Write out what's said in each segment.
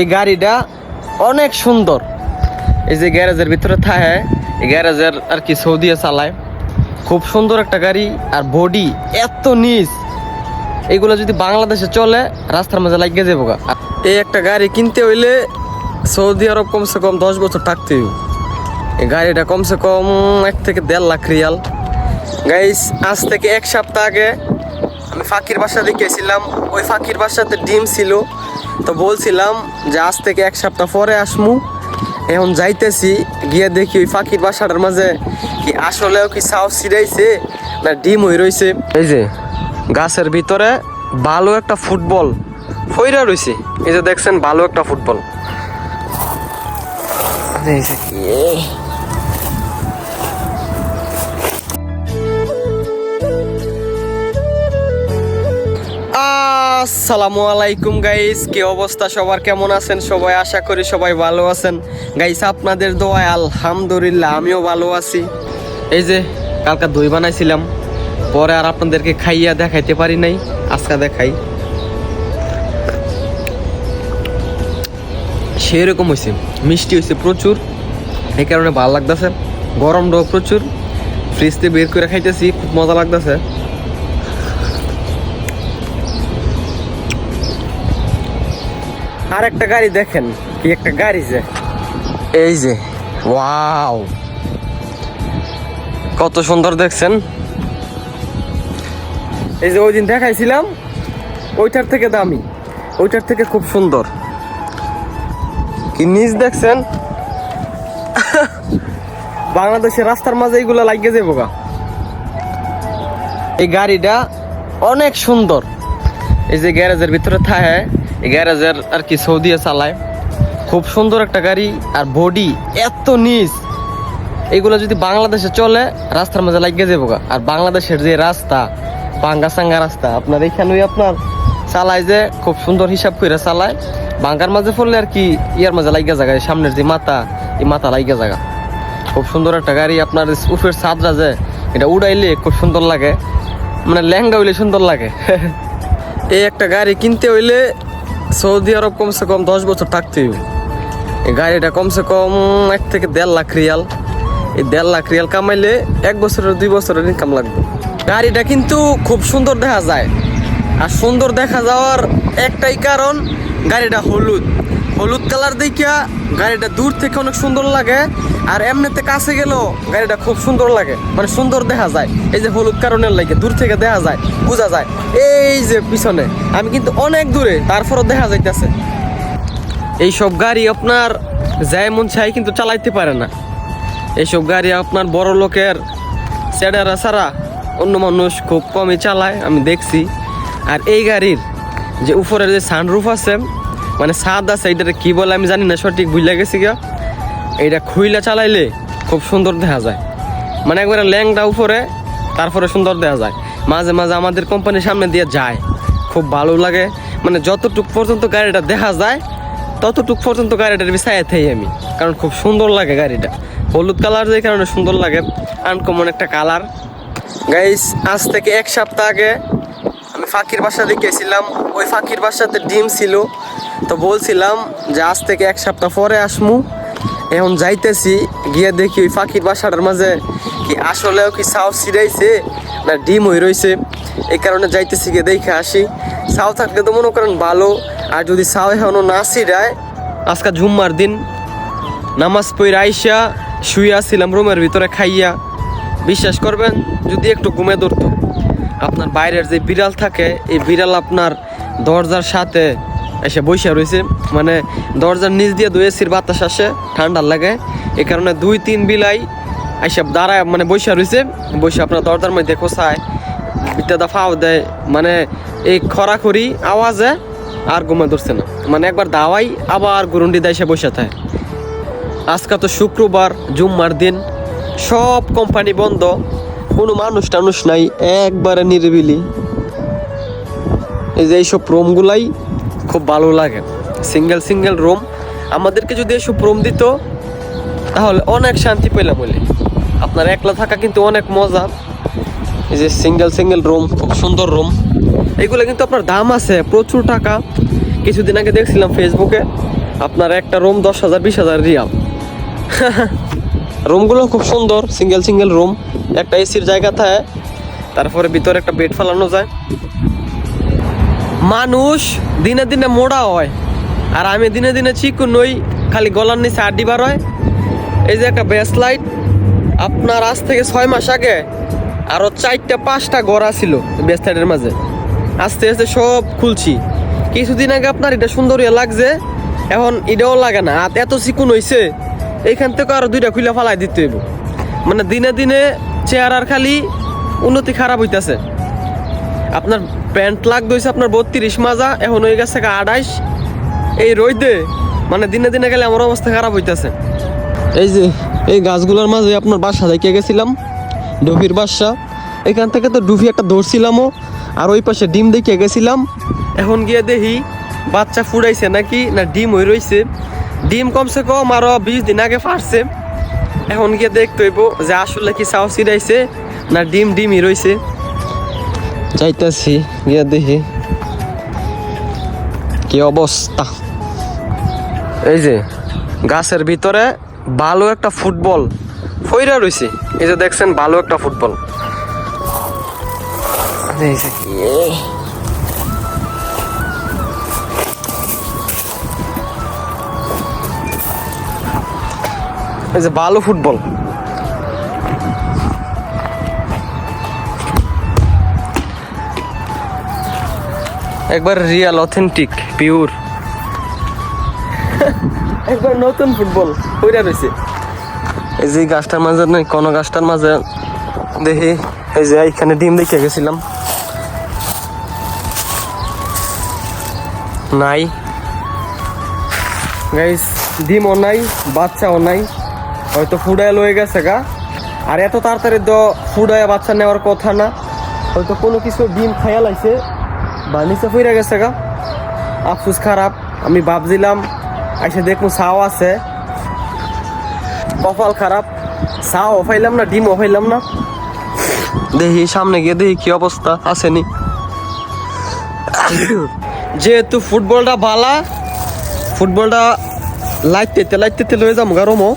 এই গাড়িটা অনেক সুন্দর। এই যে গ্যারেজের ভিতরে থাকে এই গ্যারেজের আর কি সৌদিয়ে চালায়। খুব সুন্দর একটা গাড়ি আর বডি এত নিচ। এইগুলো যদি বাংলাদেশে চলে, রাস্তার মাঝে লাগিয়ে যাব গা। এই একটা গাড়ি কিনতে হইলে সৌদি আরব কমসে কম দশ বছর থাকতে এই গাড়িটা কমসে কম এক থেকে দেড় লাখ রিয়াল। গাইস, আজ থেকে এক সপ্তাহ আগে আমি ফাঁকির বাসা দেখেছিলাম ওই ফাঁকির বাসাতে ডিম ছিল। তো বলছিলাম যে আজ থেকে এক সপ্তাহ পরে আসমু। এখন যাইতেছি, গিয়ে দেখি ওই ফাঁকির বাসাটার মাঝে কি আসলেও কি সাও ছিড়াইছে না ডিম হয়ে রয়েছে এই যে, গাছের ভিতরে ভালো একটা ফুটবল ফইরা রয়েছে এই যে দেখছেন, ভালো একটা ফুটবল। আসসালামু আলাইকুম গাইস কি অবস্থা? সবার কেমন আছেন? সবাই আশা করি সবাই ভালো আছেন। গাইস আপনাদের দোয়ায় আলহামদুলিল্লাহ, আমিও ভালো আছি। এই যে, কালকা দই বানাইছিলাম। পরে আর আপনাদেরকে খাইয়া দেখাইতে পারি নাই। আজকে দেখাই। সেরকম হয়েছে মিষ্টি হয়েছে প্রচুর। এই কারণে ভালো লাগতেছে। গরমটাও প্রচুর। ফ্রিজতে বের করে খাইতেছি, খুব মজা লাগতেছে। আর একটা গাড়ি দেখেন, কি একটা গাড়ি যে। এই যে, ওয়াও। কত সুন্দর দেখছেন। এই যে ওই দিন দেখাইছিলাম, ওইটার থেকে দামি, ওইটার থেকে খুব সুন্দর। কি নিজ দেখছেন? বাংলাদেশের রাস্তার মাঝে এইগুলো লাগিয়ে যাব গা। এই গাড়িটা অনেক সুন্দর। এই যে গ্যারেজের ভিতরে থাকে গ্যারেজের আর কি সৌদিয়ে চালায়। খুব সুন্দর একটা গাড়ি আর বডি এত নিচ। এগুলো যদি বাংলাদেশে চলে, রাস্তার মাঝে লাগিয়ে যাব। আর বাংলাদেশের যে রাস্তা বাঙ্গা সাঙ্গা রাস্তা, আপনার এখানে আপনার চালায় যে, খুব সুন্দর হিসাব করে চালায়। বাঙ্গার মাঝে পড়লে আর কি ইয়ার মাঝে লাগিয়ে জায়গা সামনের যে মাথা, এই মাথা লাগিয়ে জায়গা খুব সুন্দর একটা গাড়ি আপনার উফের ছাদরা যে, এটা উড়াইলে খুব সুন্দর লাগে। মানে লেহেঙ্গা হইলে সুন্দর লাগে। এই একটা গাড়ি কিনতে হইলে সৌদি আরব কমসে কম দশ বছর থাকতে গাড়িটা কমসে কম এক থেকে দেড় লাখ রিয়াল। এই দেড় লাখ রিয়াল কামাইলে এক বছরের, দুই বছরের ইনকাম লাগবে। গাড়িটা কিন্তু খুব সুন্দর দেখা যায়। আর সুন্দর দেখা যাওয়ার একটাই কারণ, গাড়িটা হলুদ। হলুদ কালার দেখিয়া গাড়িটা দূর থেকে অনেক সুন্দর লাগে, আর এমনিতে কাছে গেলেও গাড়িটা খুব সুন্দর লাগে। মানে সুন্দর দেখা যায়। এই যে হলুদ কারণের লাগে, দূর থেকে দেখা যায়, বোঝা যায়। এই যে পিছনে, আমি কিন্তু অনেক দূরে, তারপরও দেখা যাইতেছে। এইসব গাড়ি আপনার যায় মন চাই কিন্তু চালাইতে পারে না। এইসব গাড়ি আপনার বড় লোকের সেডারা ছাড়া অন্য মানুষ খুব কমই চালায়, আমি দেখছি। আর এই গাড়ির যে উপরের যে সানরুফ আছে মানে ছাদ আছে, এইটারে কি বলে আমি জানি না, সঠিক বুঝলে গেছি গা এইটা খুইলা চালাইলে খুব সুন্দর দেখা যায়। মানে একবারে ল্যাংটা উপরে, তারপরে সুন্দর দেখা যায়। মাঝে মাঝে আমাদের কোম্পানির সামনে দিয়ে যায়, খুব ভালো লাগে। মানে যতটুক পর্যন্ত গাড়িটা দেখা যায়, ততটুক পর্যন্ত গাড়িটার বিছায় থাই আমি। কারণ খুব সুন্দর লাগে গাড়িটা। হলুদ কালার যে কারণে সুন্দর লাগে। আনকমন একটা কালার। গাইস, আজ থেকে এক সপ্তাহ আগে ফাঁকির বাসা দেখেছিলাম ওই ফাঁকির বাসাতে ডিম ছিল। তো বলছিলাম যে আজ থেকে এক সপ্তাহ পরে আসমু। এখন যাইতেছি, গিয়ে দেখি ওই ফাঁকির বাসাটার মাঝে কি আসলেও কি সাউ ছিড়াইছে না ডিম হয়ে রয়েছে এই কারণে যাইতেছি গিয়ে দেখে আসি। সাও থাকলে তো মনে করেন ভালো, আর যদি সাও এখনও না ছিড়ায়, আজকে জুম্মার দিন, নামাজ পড়ে আইসা শুয়ে আসছিলাম রুমের ভিতরে খাইয়া। বিশ্বাস করবেন, যদি একটু ঘুমে ধরতো। আপনার বাইরের যে বিড়াল থাকে, এই বিড়াল আপনার দরজার সাথে এসে বৈশা রয়েছে মানে দরজার নিচ দিয়ে দুই এসির বাতাস আসে, ঠান্ডা লাগে। এই কারণে দুই তিন বিলাই এসব দাঁড়ায় মানে বৈশা রয়েছে বৈশা আপনার দরজার মধ্যে খোসায় বিদ্যাদা ফাও দেয়। মানে এই খরাখরি আওয়াজে আর ঘুমে ধরছে না। মানে একবার দাওয়াই, আবার গুরুন্ডি দেয় সে বসে থাকে। আজকে তো শুক্রবার, জুম্মার দিন। সব কোম্পানি বন্ধ। কোনো মানুষ টানুষ নাই, একবারে নিরিবিলি। এই যে এইসব রুমগুলাই খুব ভালো লাগে। Single single room. আমাদেরকে যদি এইসব রুম দিত, তাহলে অনেক শান্তি পেলাম বলে। আপনার একলা থাকা কিন্তু অনেক মজা। এই যে সিঙ্গেল সিঙ্গেল রুম, খুব সুন্দর রুম। এগুলো কিন্তু আপনার দাম আছে প্রচুর টাকা। কিছুদিন আগে দেখছিলাম ফেসবুকে, আপনার একটা রুম দশ হাজার, বিশ হাজার রিয়াল। রুমগুলো খুব সুন্দর, সিঙ্গেল সিঙ্গেল রুম। একটা এসির জায়গা থাকে, তারপরে ভিতরে একটা বেড ফেলানো যায়। মানুষ দিনে দিনে মোড়া হয়, আর আমি দিনে দিনে চিকুন নই খালি গলার নিচে আড্ডি বার হয়। এই যে একটা ব্যাস লাইট আপনার আজ থেকে ছয় মাস আগে আরও চারটা, পাঁচটা গড়া ছিল ব্যাস লাইটের মাঝে। আস্তে আস্তে সব খুলছি। কিছুদিন আগে আপনার এটা সুন্দর ইয়ে লাগছে, এখন এটাও লাগে না। এত চিকুন হইছে, এইখান থেকে আরও দুইটা খুলে ফালাই দিতে হইব। মানে দিনে দিনে চেহারার খালি উন্নতি খারাপ হইতাছে। আপনার প্যান্ট লাগতে হয়েছে আপনার বত্রিশ মাজা, এখন হয়ে গেছে আড়াইশ। এই রইদে মানে দিনে দিনে গেলে আমার অবস্থা খারাপ হইতেছে। এই যে, এই গাছগুলোর মাঝে আপনার বাসা দেখে গেছিলাম ডুফির বাসা। এখান থেকে তো ডুফি একটা ধরছিলামও, আর ওই পাশে ডিম দেখে গেছিলাম। এখন গিয়ে দেখি বাচ্চা ফুড়াইছে নাকি, না ডিম হয়ে রইছে। ডিম কমসে কম আরও বিশ দিন আগে ফাটছে। এখন গিয়ে দেখতে হইব যে আসলে কি চাও ছিড়াইছে না ডিম ডিমই রইছে। যাইতাছি গিয়া দেখি। কি অবস্থা? এই যে গাছের ভিতরে ভালো একটা ফুটবল ফইরা রইছে। এই যে দেখছেন ভালো একটা ফুটবল। এই যে এই যে ভালো ফুটবল। একবার রিয়াল অথেন্টিক পিওর একবার নতুন ফুটবল কইরা রয়েছে এই যে গাছটার মাঝে নয় কোন গাছটার মাঝে? দেখি এই যে এইখানে ডিম দেখে গেছিলাম। নাই। গাইস ডিমও নাই বাচ্চাও নাই। হয়তো ফুডায় লয়ে গেছে গা। আর এত তাড়াতাড়ি তো ফুডায় বাচ্চা নেওয়ার কথা না। হয়তো কোনো কিছু ডিম খাইয়া লাইছে, বা নিচে ফিরে গেছে গা। আফসুস খারাপ, আমি ভাবছিলাম, আইসে দেখুন সাও আছে। কপাল খারাপ ছাও ফাইলাম না, ডিমও ফাইলাম না। দেখি সামনে গিয়ে দেখি কি অবস্থা, আসেনি। যেহেতু ফুটবলটা ভালা ফুটবলটা লাইতে লাইতে লয়ে যাম গা রোমো।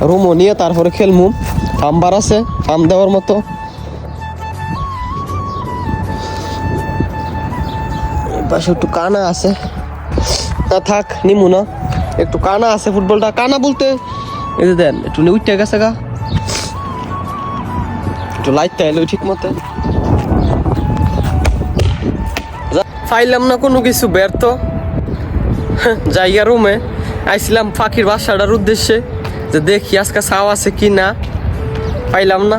রোমো নিয়ে তারপরে খেলমু। ফার্মবার আছে, আম দেওয়ার মতো। পাশে একটু কানা আছে। না, থাক, নিমু না। একটু কানা আছে ফুটবলটা। কানা বলতে, এই যে দেন, একটু উঠতে গেছে গা। একটু লাইটটা এলো ঠিক মতো পাইলাম না কোনো কিছু, ব্যর্থ। জায়গা রুমে। আইছিলাম ফাঁকির বাসাটার উদ্দেশ্যে। যে দেখি আজকে ছাও আছে কি না, পাইলাম না।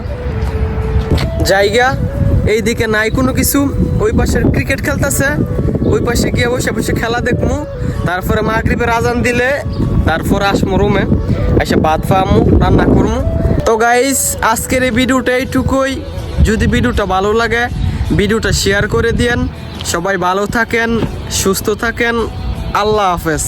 জায়গা, এইদিকে নাই কোনো কিছু। ওই পাশে ক্রিকেট খেলতেছে, ওই পাশে গিয়ে বসে বসে খেলা দেখমু। তারপরে মাগরিবের আজান দিলে, তারপর আসমু রুমে। এসে ভাত ফামু রান্না করমু। তো গাইস আজকের এই ভিডিওটা এইটুকুই। যদি ভিডিওটা ভালো লাগে, ভিডিওটা শেয়ার করে দিয়েন। সবাই ভালো থাকেন, সুস্থ থাকেন। আল্লাহ হাফেজ।